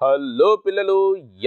Hello పిల్లలు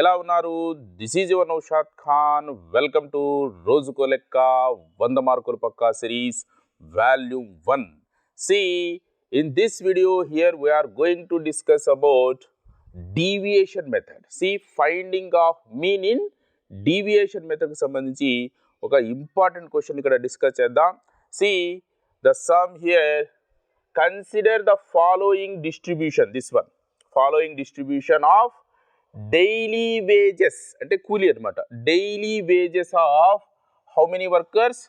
ఎలా ఉన్నారు? This is your Naushad Khan welcome to రోజుకో లెక్క వంద మార్కుల పక్క series volume one see in this video here we are going to discuss about deviation method see finding of mean in deviation మెథడ్కి సంబంధించి ఒక ఇంపార్టెంట్ క్వశ్చన్ ఇక్కడ discuss చేద్దాం. See the sum here consider the following distribution this one following distribution of daily wages అంటే కూలీ అనమాట daily wages of how many workers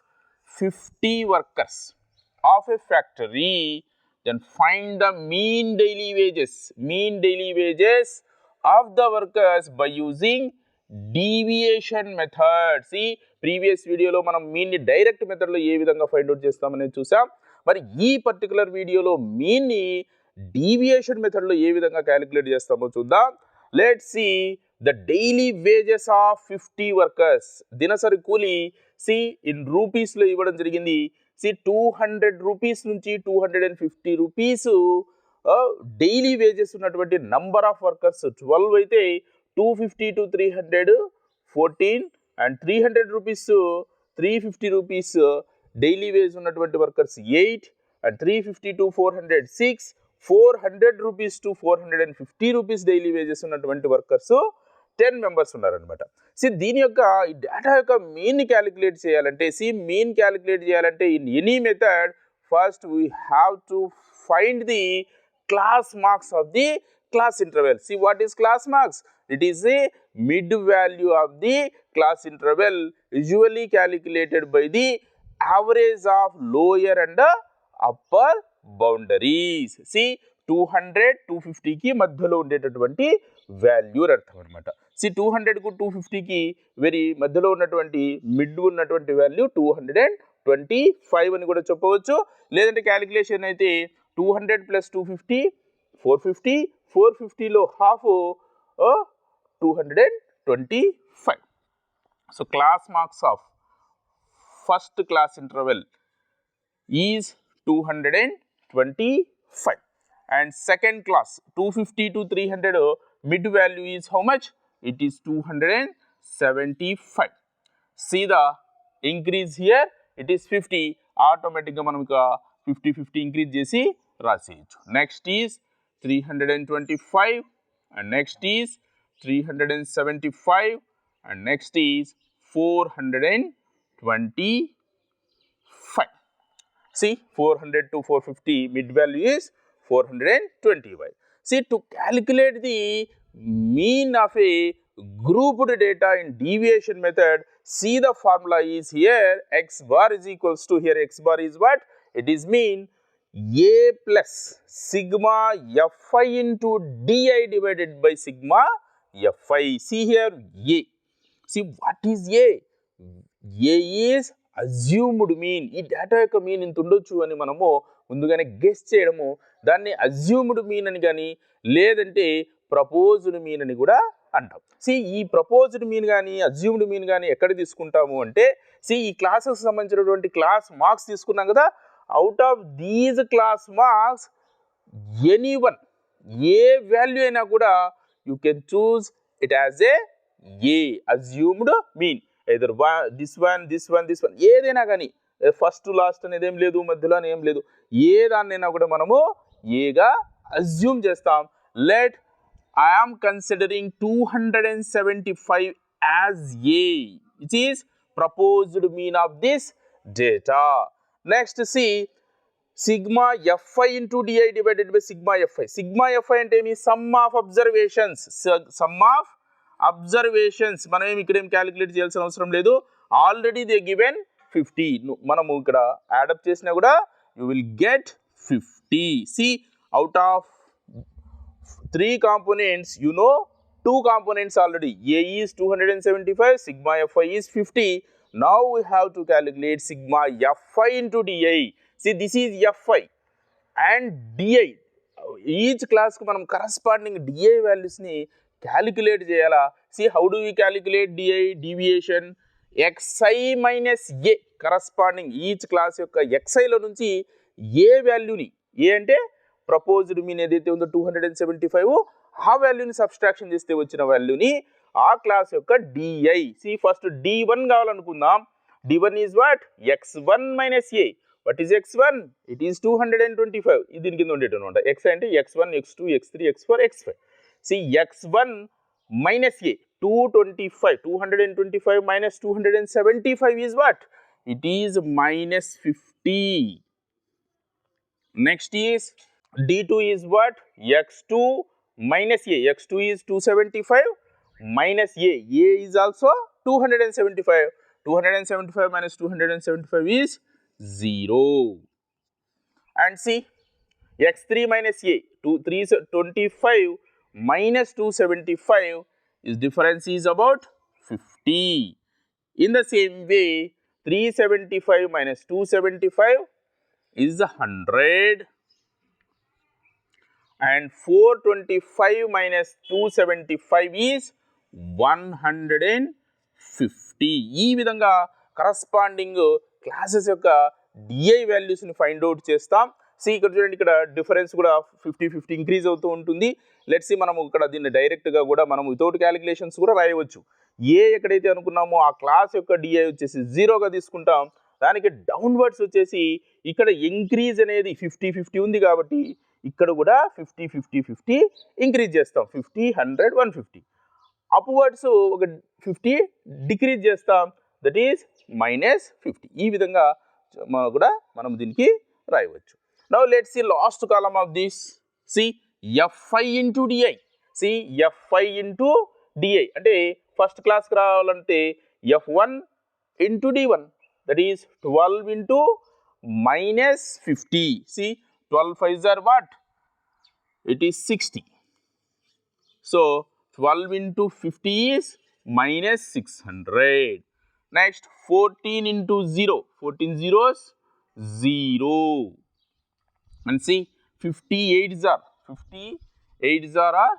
fifty workers of a factory then find the mean daily wages mean daily wages of the workers by using deviation methods ఈ previous వీడియోలో మనం మీన్ని direct మెథడ్లో ఏ విధంగా find out చేస్తామనేది చూసాం. మరి ఈ particular వీడియోలో మీన్ని deviation మెథడ్లో ఏ విధంగా క్యాలిక్యులేట్ చేస్తామో చూద్దాం. Let see the daily wages of fifty workers దినసరి కూలీ సి ఇన్ రూపీస్లో ఇవ్వడం జరిగింది. సి టూ హండ్రెడ్ రూపీస్ నుంచి two hundred and fifty rupees. Daily wages ఉన్నటువంటి నంబర్ ఆఫ్ వర్కర్స్ ట్వెల్వ్ అయితే two fifty to three hundred fourteen and three hundred rupees three fifty rupees daily wage ఉన్నటువంటి workers eight and three fifty to four hundred six four hundred rupees to four hundred and fifty rupees daily wages ఉన్నటువంటి workers ten members ఉన్నారనమాట see దీని యొక్క ఈ data యొక్క mean calculate చేయాలంటే see mean calculate చేయాలంటే in any method first we have to find the class marks of the class interval see what is class marks it is the mid value of the class interval usually calculated by the average of lower and upper boundaries. See two hundred two ఫిఫ్టీకి మధ్యలో ఉండేటటువంటి value అర్థం అనమాట see two హండ్రెడ్కు two ఫిఫ్టీకి very మధ్యలో ఉన్నటువంటి mid ఉన్నటువంటి value two hundred and twenty five అని కూడా చెప్పవచ్చు. లేదంటే క్యాలిక్యులేషన్ అయితే two hundred plus two fifty four fifty four ఫిఫ్టీలో half two hundred and twenty five. So class marks of first class interval is two hundred and twenty five and second class two fifty to three hundred mid value is how much it is two hundred and seventy five see the increase here it is fifty ఆటోమేటిక్గా మనం ఇక fifty fifty increase చేసి రాసేయచ్చు. Next is 325 and next is 375 and next is 425 see 400 to 450 mid value is 425 see to calculate the mean of a grouped data in deviation method see the formula is here x bar is equals to here x bar is what it is mean a plus sigma fi into di divided by sigma fi. See here a. See what is a? a is assumed mean ఈ data యొక్క mean ఇంత ఉండొచ్చు అని మనము ముందుగానే guess చేయడము దాన్ని assumed mean అని కానీ లేదంటే ప్రపోజ్డ్ మీన్ అని కూడా అంటాం. సి ఈ ప్రపోజ్డ్ మీన్ కానీ అజ్యూమ్డ్ మీన్ కానీ ఎక్కడ తీసుకుంటాము అంటే సి ఈ క్లాసెస్ సంబంధించినటువంటి క్లాస్ మార్క్స్ తీసుకున్నాం కదా out of these class marks any one A value అయినా కూడా you can choose it as A A assumed mean. Either వా this one this one this one ఏదైనా కానీ ఫస్ట్ లాస్ట్ అనేది ఏం లేదు మధ్యలో అని ఏం లేదు. ఏ దాన్నైనా కూడా మనము ఏగా అజ్యూమ్ చేస్తాం. Let I'm considering two hundred and seventy five as A it is proposed mean of this data next see sigma FI into DI divided by sigma FI sigma FI అంటే మీ sum of observations sum of observations మనం ఏమి ఇక్కడేం calculate చేయాల్సిన అవసరం లేదు. Already they given fifty మనము ఇక్కడ add up చేసినా కూడా you will get fifty see out of three components you know two components already A is two hundred and seventy five sigma FI is fifty now we have to calculate sigma FI into DI see this is FI and DI each క్లాస్కి మనం corresponding DI వాల్యూస్ని calculate చేయాలా? See how do we calculate DI deviation XI minus A corresponding each class యొక్క ఎక్స్ఐలో నుంచి ఏ వాల్యూని ఏ అంటే proposed mean ఏదైతే ఉందో two hundred and seventy five ఆ వాల్యూని సబ్స్ట్రాక్షన్ చేస్తే వచ్చిన వాల్యూని ఆ క్లాస్ యొక్క DI see first D one కావాలనుకుందాం. D one is what X one minus A what is X one it is two hundred and twenty five దీని కింద ఉండేటనమాట ఎక్స్ అంటే X one X two X three X four X five See x1 minus a 225 225 minus 275 is what? It is minus 50 next is d2 is what? X2 minus a. X2 is 275 minus a. A is also 275 275 minus 275 is 0 and see x3 minus a 2 3 is 25 minus 275 is difference is about 50 in the same way 375 minus 275 is 100 and 425 minus 275 is 150 ఈ విధంగా corresponding classes యొక్క DI వాల్యూస్ని find out చేస్తాం C ఇక్కడ చూడండి ఇక్కడ difference కూడా fifty fifty increase అవుతూ ఉంటుంది. లెట్స్ మనం ఇక్కడ దీన్ని డైరెక్ట్గా కూడా మనం వితౌట్ క్యాలిక్యులేషన్స్ కూడా రాయవచ్చు. ఏ ఎక్కడైతే అనుకున్నామో ఆ క్లాస్ యొక్క డిఐ వచ్చేసి జీరోగా తీసుకుంటాం. దానికి డౌన్వర్డ్స్ వచ్చేసి ఇక్కడ ఇంక్రీజ్ అనేది ఫిఫ్టీ ఫిఫ్టీ ఉంది కాబట్టి ఇక్కడ కూడా ఫిఫ్టీ ఫిఫ్టీ ఫిఫ్టీ ఇంక్రీజ్ చేస్తాం. Fifty hundred one fifty upwards ఒక ఫిఫ్టీ డిక్రీజ్ చేస్తాం. దట్ ఈస్ మైనస్ ఫిఫ్టీ ఈ విధంగా మనం కూడా మనం దీనికి రాయవచ్చు. Now let see last column of this see F I into D I see F I into D I అంటే ఫస్ట్ క్లాస్కి రావాలంటే F one into D one that is twelve into minus fifty see twelve five are what it is sixty so twelve into fifty is minus six hundred next fourteen into zero fourteen zeros zero and see 58s are 58s are are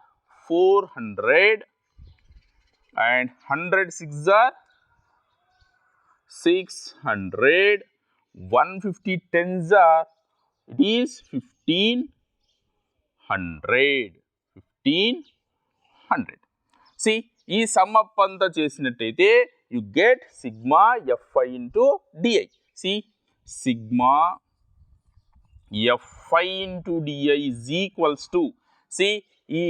400 and 106 are 600 150 tens are it is 1500 1500 see ఈ sum up అంతా చేసినట్టయితే you get sigma F I into D I see sigma F I into D I is equals to see ఈ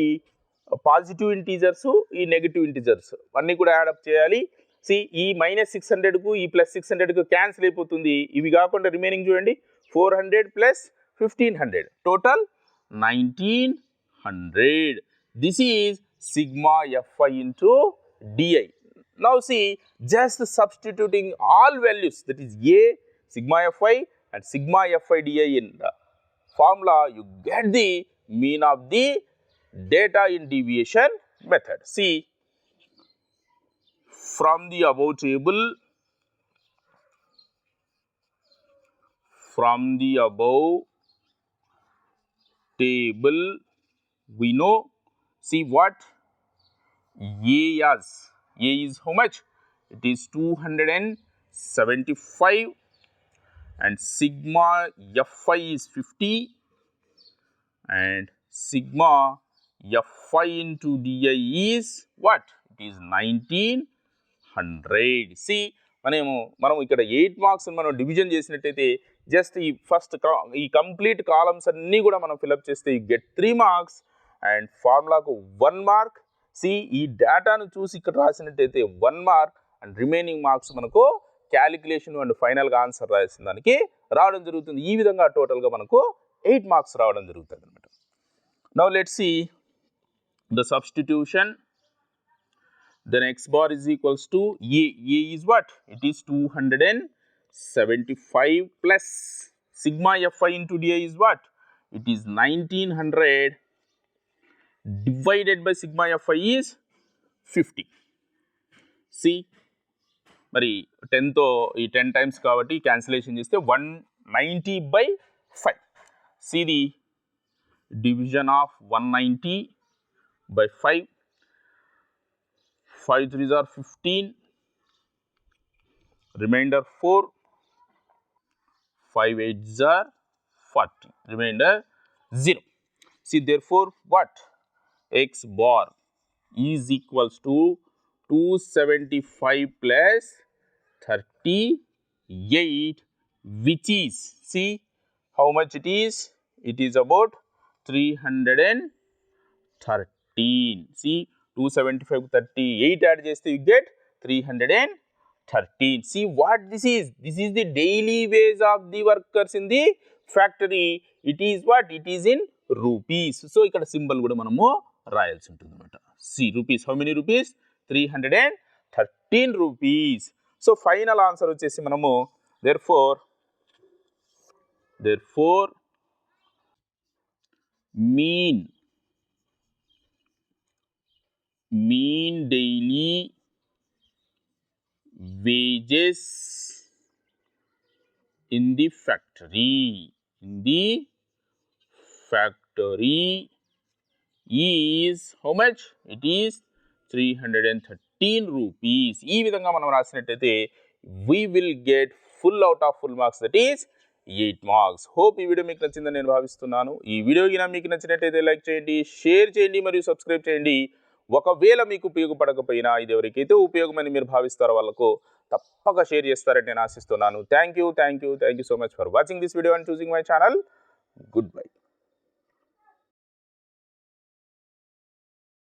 positive integers ఈ negative integers అన్నీ కూడా add up చేయాలి. C ఈ minus six హండ్రెడ్కు ఈ ప్లస్ సిక్స్ హండ్రెడ్కు క్యాన్సిల్ అయిపోతుంది. ఇవి కాకుండా రిమైనింగ్ చూడండి four hundred plus fifteen hundred total nineteen hundred this is sigma F I into D I now see just substituting all values that is a sigma fi and sigma fi di in the formula you get the mean of the data in deviation method. See from the above table from the above table we know see what? A as a is how much? It is 275 and sigma fi is 50 and sigma fi into di is what? It is 1900 see మనము మనం ఇక్కడ eight marks మనం division చేసినట్టయితే just ఈ first ఈ complete columns అన్నీ కూడా మనం ఫిలప్ చేస్తే you get three marks and ఫార్ములాకు one mark see ఈ డేటాను చూసి ఇక్కడ రాసినట్టయితే one mark and remaining marks మనకు క్యాలిక్యులేషన్ అండ్ ఫైనల్గా ఆన్సర్ రాసిన దానికి రావడం జరుగుతుంది. ఈ విధంగా టోటల్గా మనకు ఎయిట్ మార్క్స్ రావడం జరుగుతుంది అనమాట now let see the substitution then X bar is equals to A A is what it is two hundred and seventy five plus sigma F I into D A is what it is nineteen hundred divided by sigma F I is fifty see మరి టెన్తో ఈ ten times కాబట్టి cancellation చేస్తే one ninety by five see the division of one ninety by five five threes are fifteen remainder four five eights are forty remainder zero see therefore what x bar is equals to 275 plus 38 which is see how much it is it is about 313 see 275 38 add just you get 313 see what this is this is the daily wage of the workers in the factory it is what it is in rupees so ikkada symbol kuda manamu రాయాల్సి ఉంటుంది అనమాట see rupees how many rupees three hundred and thirteen rupees so final answer వచ్చేసి మనము therefore therefore mean mean daily wages in the factory in the factory is how much? It is three hundred and thirteen rupees ఈ విధంగా మనం రాసినట్టయితే we will get full out of full marks that is eight marks hope ఈ video మీకు నచ్చిందని నేను భావిస్తున్నాను. ఈ video కింద మీకు నచ్చినట్టయితే లైక్ చేయండి షేర్ చేయండి మరియు సబ్స్క్రైబ్ చేయండి. ఒకవేళ మీకు ఉపయోగపడకపోయినా ఇది ఎవరికైతే ఉపయోగమని మీరు భావిస్తారో వాళ్ళకు తప్పక షేర్ చేస్తారని నేను ఆశిస్తున్నాను. Thank you thank you thank you so much for watching this video and choosing my channel good bye